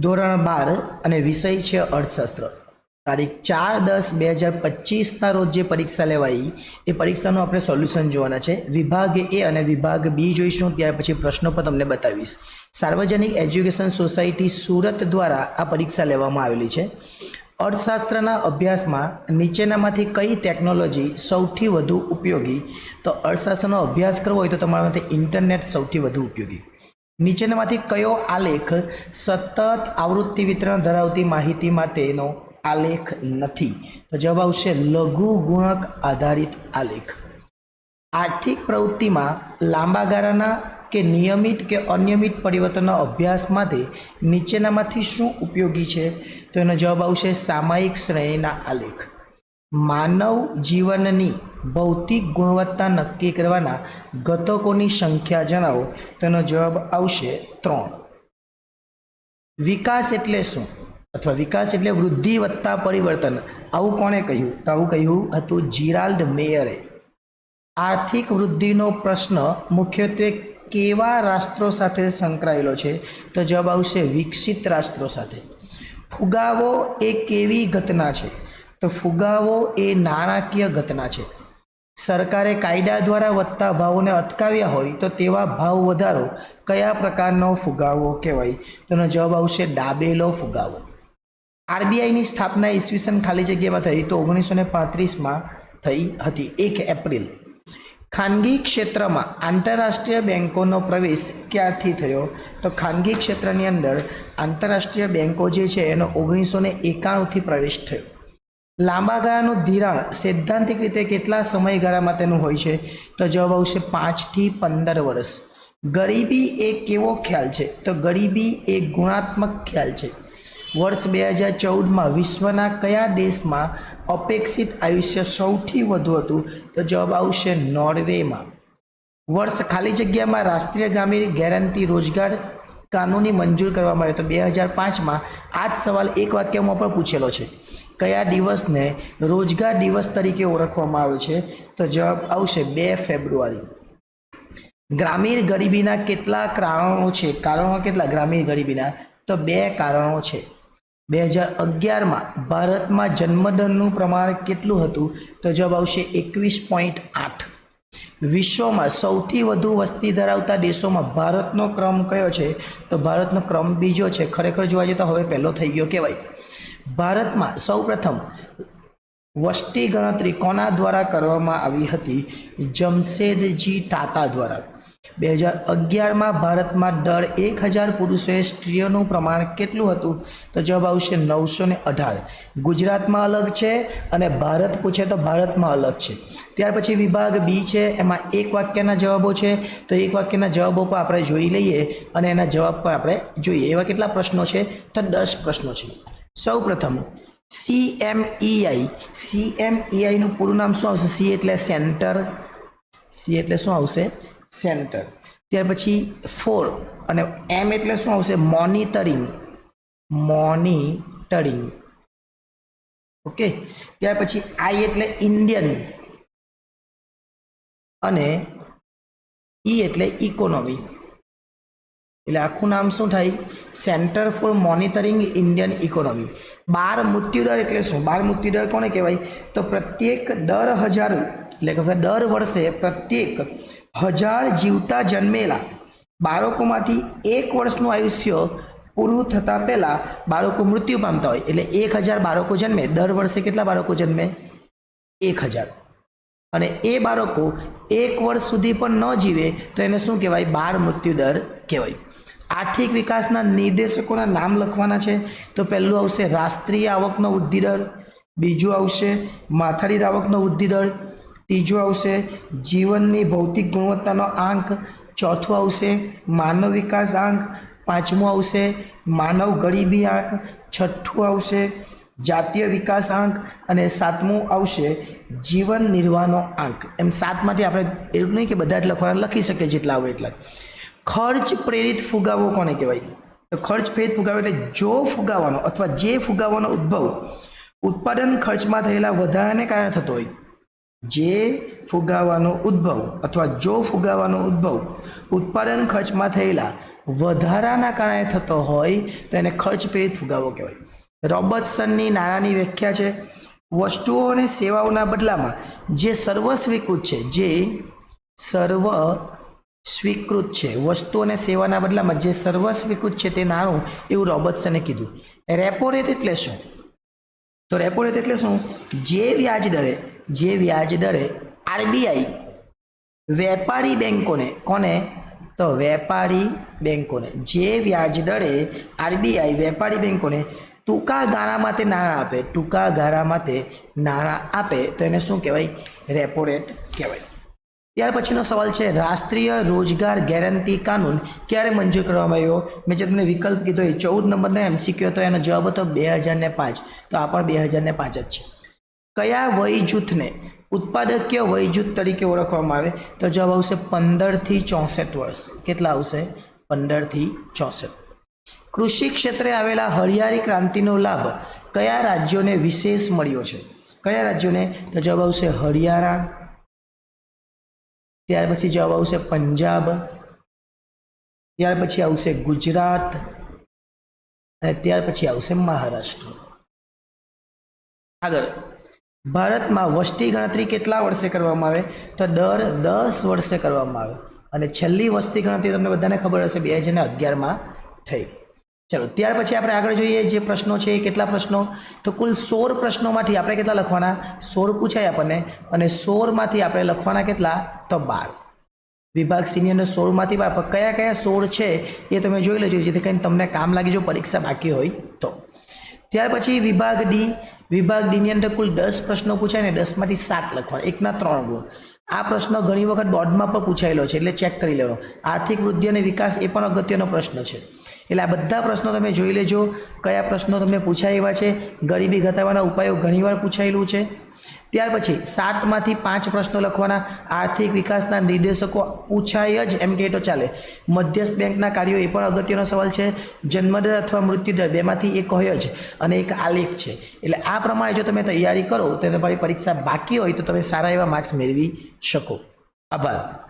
ધોરણ બાર અને વિષય છે અર્થશાસ્ત્ર. તારીખ ચાર દસ બે હજાર પચીસના રોજ જે પરીક્ષા લેવાઈ, એ પરીક્ષાનું આપણે સોલ્યુશન જોવાના છે. વિભાગ એ અને વિભાગ બી જોઈશું, ત્યાર પછી પ્રશ્નો પણ તમને બતાવીશ. સાર્વજનિક એજ્યુકેશન સોસાયટી સુરત દ્વારા આ પરીક્ષા લેવામાં આવેલી છે. અર્થશાસ્ત્રના અભ્યાસમાં નીચેનામાંથી કઈ ટેકનોલોજી સૌથી વધુ ઉપયોગી? તો અર્થશાસ્ત્રનો અભ્યાસ કરવો હોય તો તમારા માટે ઇન્ટરનેટ સૌથી વધુ ઉપયોગી. નીચેનામાંથી કયો આલેખ સતત આવૃત્તિ વિતરણ ધરાવતી માહિતી માટેનો આલેખ નથી? તો જવાબ આવશે લઘુ ગુણક આધારિત આલેખ. આર્થિક પ્રવૃત્તિમાં લાંબા ગાળાના કે નિયમિત કે અનિયમિત પરિવર્તનનો અભ્યાસ માટે નીચેનામાંથી શું ઉપયોગી છે? તો એનો જવાબ આવશે સામાયિક શ્રેણીના આલેખ. માનવ જીવનની ભૌતિક ગુણવત્તા નક્કી કરવાના ઘટકોની સંખ્યા જણાવો. તેનો જવાબ આવશે ત્રણ. વિકાસ એટલે શું? અથવા વિકાસ એટલે વૃદ્ધિ વત્તા પરિવર્તન. આવું કોણે કહ્યું? તો આવું કહ્યું હતું જીરાલ્ડ મેયરે. આર્થિક વૃદ્ધિનો પ્રશ્ન મુખ્યત્વે કેવા રાષ્ટ્રો સાથે સંકળાયેલો છે? તો જવાબ આવશે વિકસિત રાષ્ટ્રો સાથે. ફુગાવો એ કેવી ઘટના છે? તો ફુગાવો એ નાણાકીય ઘટના છે. સરકારે કાયદા દ્વારા વધતા ભાવોને અટકાવ્યા હોય તો તેવા ભાવ વધારો કયા પ્રકારનો ફુગાવો કહેવાય? તેનો જવાબ આવશે ડાબેલો ફુગાવો. આરબીઆઈની સ્થાપના ઈસવીસન ખાલી જગ્યામાં થઈ તો ઓગણીસો ને પાંત્રીસમાં થઈ હતી, એક એપ્રિલ. ખાનગી ક્ષેત્રમાં આંતરરાષ્ટ્રીય બેન્કોનો પ્રવેશ ક્યારથી થયો? તો ખાનગી ક્ષેત્રની અંદર આંતરરાષ્ટ્રીય બેન્કો જે છે એનો ઓગણીસો ને એકાણુંથી પ્રવેશ થયો. લાંબા ગાળાનું ધિરાણ સૈદ્ધાંતિક રીતે કેટલા સમયગાળા માટેનું હોય છે? તો જવાબ આવશે પાંચથી પંદર વર્ષ. ગરીબી એ કેવો ખ્યાલ છે? તો ગરીબી એ ગુણાત્મક ખ્યાલ છે. વર્ષ બે હજાર ચૌદમાં વિશ્વના કયા દેશમાં અપેક્ષિત આયુષ્ય સૌથી વધુ હતું? તો જવાબ આવશે નોર્વેમાં. વર્ષ ખાલી જગ્યામાં રાષ્ટ્રીય ગ્રામીણ ગેરંટી રોજગાર કાનૂની મંજૂર કરવામાં આવ્યો તો બે હજાર પાંચમાં આ જ સવાલ એક વાક્યમાં પણ પૂછેલો છે. કયા દિવસને રોજગાર દિવસ તરીકે ઓળખવામાં આવે છે? તો જવાબ આવશે બે ફેબ્રુઆરી. ગ્રામીણ ગરીબીના કેટલા કારણો છે? કારણો કેટલા? ગ્રામીણ ગરીબીના. તો બે કારણો છે. બે હજાર અગિયારમાં ભારતમાં જન્મદરનું પ્રમાણ કેટલું હતું? તો જવાબ આવશે એકવીસ પોઈન્ટ આઠ. વિશ્વમાં સૌથી વધુ વસ્તી ધરાવતા દેશોમાં ભારતનો ક્રમ કયો છે? તો ભારતનો ક્રમ બીજો છે. ખરેખર જોવા જઈએ તો હવે પહેલો થઈ ગયો કહેવાય. ભારતમાં સૌપ્રથમ વસ્તી ગણતરી કોના દ્વારા કરવામાં આવી હતી? જમશેદજી ટાટા દ્વારા. બે હજાર અગિયારમાં ભારતમાં દર એક હજાર પુરુષોએ સ્ત્રીઓનું પ્રમાણ કેટલું હતું? તો જવાબ આવશે નવસો ને અઢાર. ગુજરાતમાં અલગ છે અને ભારત પૂછે તો ભારતમાં અલગ છે. ત્યાર પછી વિભાગ બી છે, એમાં એક વાક્યના જવાબો છે. તો એક વાક્યના જવાબો પણ આપણે જોઈ લઈએ અને એના જવાબ પણ આપણે જોઈએ. એવા કેટલા પ્રશ્નો છે? તો દસ પ્રશ્નો છે. સૌ પ્રથમ સીએમઈઆઈ સીએમઈઆઈનું પૂરું નામ શું આવશે? સી એટલે સેન્ટર સી એટલે શું આવશે? સેન્ટર ત્યાર પછી ફોર અને એમ એટલે શું આવશે? મોનિટરિંગ મોનિટરિંગ ઓકે ત્યાર પછી આઈ એટલે ઇન્ડિયન અને ઈ એટલે ઇકોનોમી એટલે આખું નામ શું થાય? Centre for monitoring Indian economy બાર મૃત્યુદર એટલે શું? બાર મૃત્યુદર કોને કહેવાય? તો પ્રત્યેક દર હજાર, એટલે કે દર વર્ષે પ્રત્યેક હજાર જીવતા જન્મેલા બાળકોમાંથી એક વર્ષનું આયુષ્ય પૂરું થતાં પહેલાં બાળકો મૃત્યુ પામતા હોય. એટલે એક હજાર બાળકો જન્મે. દર વર્ષે કેટલા બાળકો જન્મે? એક હજાર. અને એ બાળકો એક વર્ષ સુધી પણ ન જીવે, તો એને શું કહેવાય? બાળ મૃત્યુદર કહેવાય. આર્થિક વિકાસના નિર્દેશકોના નામ લખવાના છે. તો પહેલું આવશે રાષ્ટ્રીય આવકનો વૃદ્ધિદર બીજું આવશે માથારી આવકનો વૃદ્ધિદર ત્રીજું આવશે જીવનની ભૌતિક ગુણવત્તાનો આંક, ચોથું આવશે માનવ વિકાસ આંક, પાંચમું આવશે માનવ ગરીબી આંક, છઠ્ઠું આવશે જાતીય વિકાસ આંક અને સાતમું આવશે જીવન નિર્વાહનો આંક એમ સાતમાંથી આપણે એવું નહીં કે બધા જ લખવાના, લખી શકીએ જેટલા આવે એટલા ખર્ચ પ્રેરિત ફુગાવો કોને કહેવાય? તો ખર્ચ પ્રેરિત ફુગાવો એટલે જો ફુગાવાનો અથવા જે ફુગાવાનો ઉદ્ભવ ઉત્પાદન ખર્ચમાં થયેલા વધારાને કારણે થતો હોય, જે ફુગાવાનો ઉદ્ભવ અથવા જો ફુગાવાનો ઉદ્ભવ ઉત્પાદન ખર્ચમાં થયેલા વધારાના કારણે થતો હોય, તો એને ખર્ચ પ્રેરિત ફુગાવો કહેવાય. રોબર્ટસનની નાણાંની વ્યાખ્યા છે. વસ્તુઓ અને સેવાઓના બદલામાં જે સર્વ સ્વીકૃત છે, જે સર્વ સ્વીકૃત છે, વસ્તુ અને સેવાના બદલામાં જે સર્વ સ્વીકૃત છે તે નાણું એવું રોબર્ટસને કીધું. રેપો રેટ એટલે શું? તો રેપો રેટ એટલે શું? જે વ્યાજ દરે, જે વ્યાજ દરે આરબીઆઈ વેપારી બેન્કોને કોને? તો વેપારી બેન્કોને જે વ્યાજ દરે આરબીઆઈ વેપારી બેંકોને ટૂંકા ગાળા માટે નાણાં આપે, ટૂંકા ગાળા માટે નાણાં આપે, તો એને શું કહેવાય? રેપો રેટ કહેવાય. ત્યાર પછીનો સવાલ છે, રાષ્ટ્રીય રોજગાર ગેરંટી કાનૂન ક્યારે મંજૂર કરવામાં આવ્યો? મેં જે તમને વિકલ્પ કીધો એ ચૌદ નંબરનો એમસીક્યુ હતો, એનો જવાબ હતો બે હજારને પાંચ. તો આ પણ બે હજારને પાંચ જ છે. કયા વય જૂથને ઉત્પાદકીય વય જૂથ તરીકે ઓળખવામાં આવે? તો જવાબ આવશે પંદરથી ચોસઠ વર્ષ. કેટલા આવશે? પંદરથી ચોસઠ. કૃષિ ક્ષેત્રે આવેલા હરિયાળી ક્રાંતિનો લાભ કયા રાજ્યોને વિશેષ મળ્યો છે? કયા રાજ્યોને? તો જવાબ આવશે હરિયાણા. ત્યાર પછી જવાબ આવશે પંજાબ. ત્યાર પછી આવશે ગુજરાત. અને ત્યાર પછી આવશે મહારાષ્ટ્ર. આગળ. ભારતમાં વસ્તી ગણતરી કેટલા વર્ષે કરવામાં આવે? તો દર દસ વર્ષે કરવામાં આવે. અને છેલ્લી વસ્તી ગણતરી તમને બધાને ખબર હશે, બે હજાર અગિયારમાં. થઈ. ચલો, ત્યાર પછી આપણે આગળ જોઈએ જે પ્રશ્નો છે, એ કેટલા પ્રશ્નો? તો કુલ સોળ પ્રશ્નોમાંથી આપણે કેટલા લખવાના? સોળ પૂછાય આપણને, અને સોળમાંથી આપણે લખવાના કેટલા? તો બાર. વિભાગ સિનિયરને સોળમાંથી બાર. પણ કયા કયા સોળ છે, એ તમે જોઈ લેજો, જેથી કરીને તમને કામ લાગી જો પરીક્ષા બાકી હોય તો. ત્યાર પછી વિભાગ ડી. વિભાગ ડીની અંદર કુલ દસ પ્રશ્નો પૂછાય ને દસમાંથી સાત લખવાના. એકના ત્રણ ગુણ. આ પ્રશ્ન ઘણી વખત બોર્ડમાં પણ પૂછાયેલો છે, એટલે ચેક કરી લેવાનો. આર્થિક વૃદ્ધિ અને વિકાસ એ પણ અગત્યનો પ્રશ્ન છે. એટલે આ બધા પ્રશ્નો તમે જોઈ લેજો. કયા પ્રશ્નો તમને પૂછાય એવા છે? ગરીબી ઘટાડવાના ઉપાયો ઘણીવાર પૂછાયેલું છે. ત્યાર પછી સાતમાંથી પાંચ પ્રશ્નો લખવાના. આર્થિક વિકાસના નિર્દેશકો પૂછાય જ એમ કહે તો ચાલે. મધ્યસ્થ બેંકના કાર્યો એ પણ અગત્યનો સવાલ છે. જન્મદર અથવા મૃત્યુદર બેમાંથી એક હોય જ અને એક આલેખ છે. એટલે આ પ્રમાણે જો તમે તૈયારી કરો તો તમારી પરીક્ષા બાકી હોય તો તમે સારા એવા માર્ક્સ મેળવી શકો. આભાર.